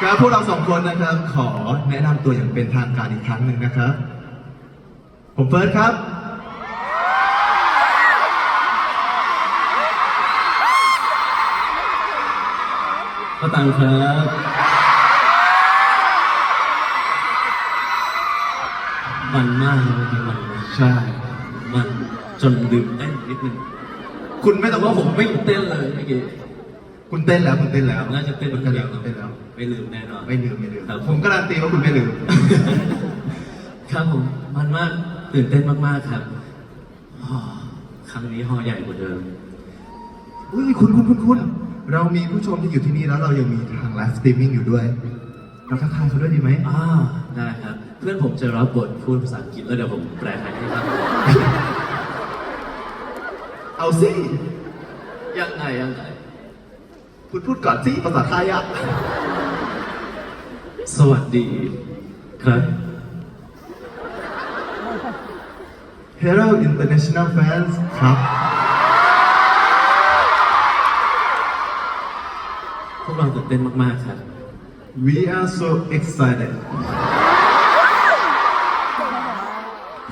ครับพวกเราสองคนนะครับ ขอแนะนำตัวอย่างเป็นทางการอีกครั้งหนึ่งนะครับ ผมเฟิร์สครับ ก็ตังครับมันมากเลยเมื่อกี้มันมากใช่ มันจนลืมเต้นนิดนึง คุณไม่แต่ต้องว่าว่าผผมมไม่เต้นเลยเมื่อกี้ คุณเต้นแล้วคุณเต้นแล้วน่าจะเต้นคุณเต้นเต้นแล้แล้ววเต้นแล้ว ไม่ลืมแน่นอน ไม่ลืมไม่ลืมครับ ผมการันตีว่าคุณไม่ลืม ครับผมมันมากตื่นเต้นมากๆครับอ๋อครั้งนี้ฮอใหญ่กว่าเดิม อุ้ยคุณคุณคุณคุณเรามีผู้ชมที่อยู่ที่นี่แล้วเรายังมีทางไลฟ์สตรีมมิ่งอยู่ด้วย เราทักทายเขาด้วยดีไหมอ่าได้ครับ เพื่อนผมจะรับบทพูดภาษาอังกฤษแล้วเดี๋ยวผมแปลไทยให้ครับ เอาสิยังไงยังไง คุณพูดก่อนสิภาษาไทยอะสวัสดีครับ Hello International fans ครับ พวกเราตื่นเต้นมาก ๆ ครับ We are so excited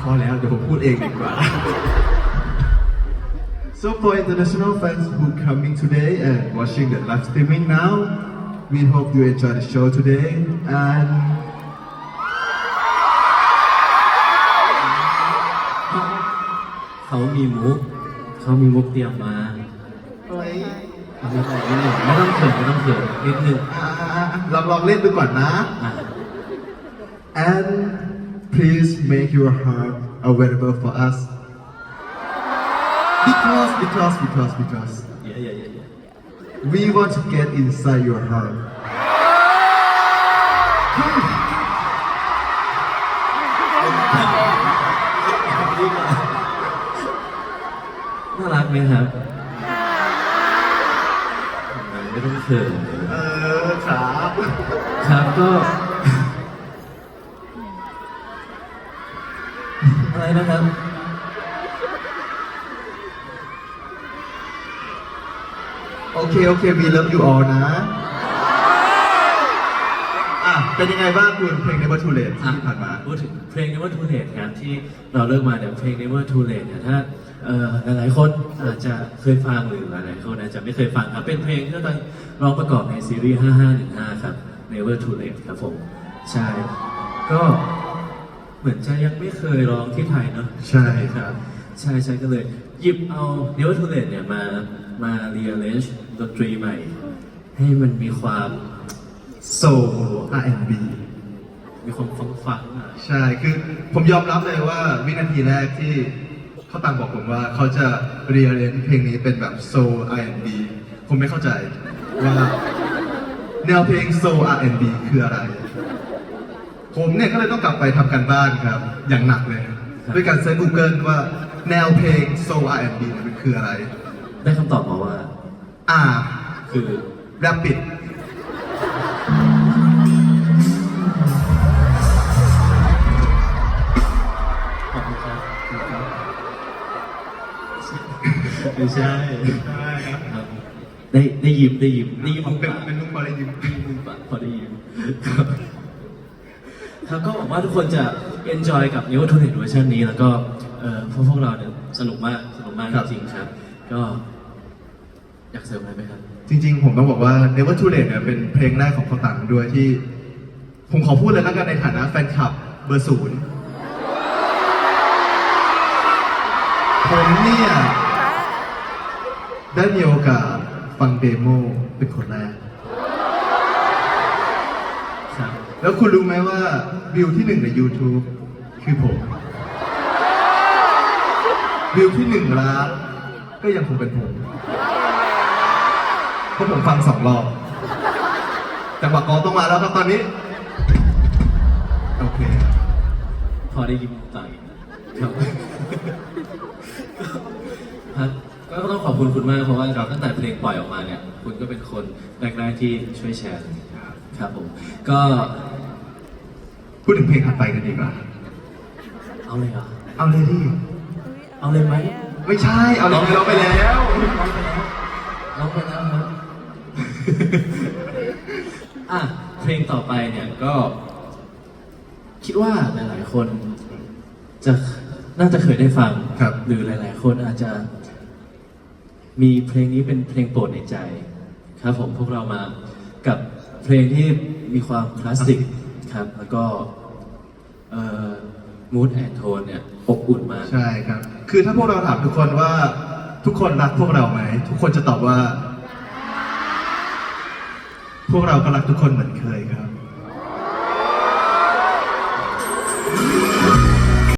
พอแล้วเดี๋ยวผมพูดเองดีกว่า So for international fans who coming today and watching the live streaming now, we hope you enjoy the show today and เขามีมุก เขามีมุกเตรียมมา เฮ้ย เอาไม่ต้องนิดหนึ่งไม่ต้องเขินไม่ต้องเขินนิดหนึ่ง อ่าลองลองเล่นดูก่อนนะ อ่ะ and please make your heart available for us Because because because because เยอะเยอะเยอะเยอะ we want to get inside your heart น่ารักไหมครับไม่ต้องเขินเออครับครับก็อะไรนะครับ โอเค โอเค we love you all นะ อะ เป็นยังไงบ้างคุณเพลง Never Too Late ที่ผ่านมาพูดถึงเพลง Never Too Late ครับที่เราเลือกมาเนี่ยเพลง Never Too Late เนี่ยถ้าเอ่อหลายๆคนอาจจะเคยฟังหรือหลายๆคนอาจจะไม่เคยฟังครับเป็นเพลงที่เราร้องประกอบในซีรีส์ 5515 ครับ Never Too Late ครับผมใช่ก็เหมือนจะยังไม่เคยร้องที่ไทยเนอะใช่ไหมครับ ใช่ใช่ก็เลย หยิบเอา Never Too Late เนี่ยมามา rearrange ดนตรีใหม่ ให้มันมีความ Soul R&B มีความฟังฟังๆอะใช่ คือผมยอมรับเลยว่าวินาทีแรกที่เขาตังบอกผมว่าเขาจะเรียนเรียนเพลงนี้เป็นแบบ soul R&B ผมไม่เข้าใจว่าแนวเพลง soul R&B คืออะไร ผมเนี่ยก็เลยต้องกลับไปทำการบ้านครับ อย่างหนักเลย ด้วยการเซิร์ช Google ว่า แนวเพลง soul R&B เนี่ยมันคืออะไร ได้คำตอบมาว่า อ่า คือ Rapid ขอบคุณครับ ไม่ใช่ใช่ครับครับได้ได้ยิ้มได้ยิ้มได้ยิ้มผมเป็นปากเป็นลูกบอลเลยยิ้มได้ยิ้มปากพอได้ยิ้มครับครับก็หวังว่าทุกคนจะ enjoy กับ New t o n e t เวอร์ชันนี้ แล้วก็ เอ่อพวกพวกเราเนี่ยสนุกมากสนุกมากจริงๆครับ ก็ อยากเสริมอะไรไหมครับ จริงๆ ผมต้องบอกว่า Never Too Late เนี่ยเป็นเพลงแรกของเขาตังด้วยที่ ผมขอพูดเลยแล้วกันในฐานะแฟนคลับเบอร์ศูนย์ผมเนี่ย ได้มีโอกาสฟังเดโมเป็นคนแรก ครับ แล้วคุณรู้ไหมว่าวิวที่หนึ่งใน YouTube คือผม วิวที่หนึ่งล้านก็ยังคงเป็นผมเพราะผมฟังสองรอบจังหวะกองต้องมาแล้วครับตอนนี้ โอเคพอได้ยิ้มต่อยครับครับก็ต้องขอบคุณคุณมากเพราะว่าตั้งแต่เพลงปล่อยออกมาเนี่ย คุณก็เป็นคนแรกๆที่ช่วยแชร์ครับผม ก็พูดถึงเพลงถัดไปกันดีกว่า เอาเลยเหรอ เอาเลยดิ เอาเลยไหมไม่ใช่ เอาเลยเราไปแล้วร้องไปแล้ว ร้องไปแล้วครับ อะเพลงต่อไปเนี่ยก็ คิดว่าหลาย ๆ คน จะน่าจะเคยได้ฟังครับ หรือหลาย ๆ คนอาจจะ มีเพลงนี้เป็นเพลงโปรดในใจ ครับ ผมพวกเรามากับเพลงที่มีความคลาสสิกครับ แล้วก็เอ่อมูดแอนโทนเนี่ยอบอุ่นมาก ใช่ครับ คือถ้าพวกเราถามทุกคนว่าทุกคนรักพวกเราไหม ทุกคนจะตอบว่า พวกเราก็รักทุกคนเหมือนเคยครับ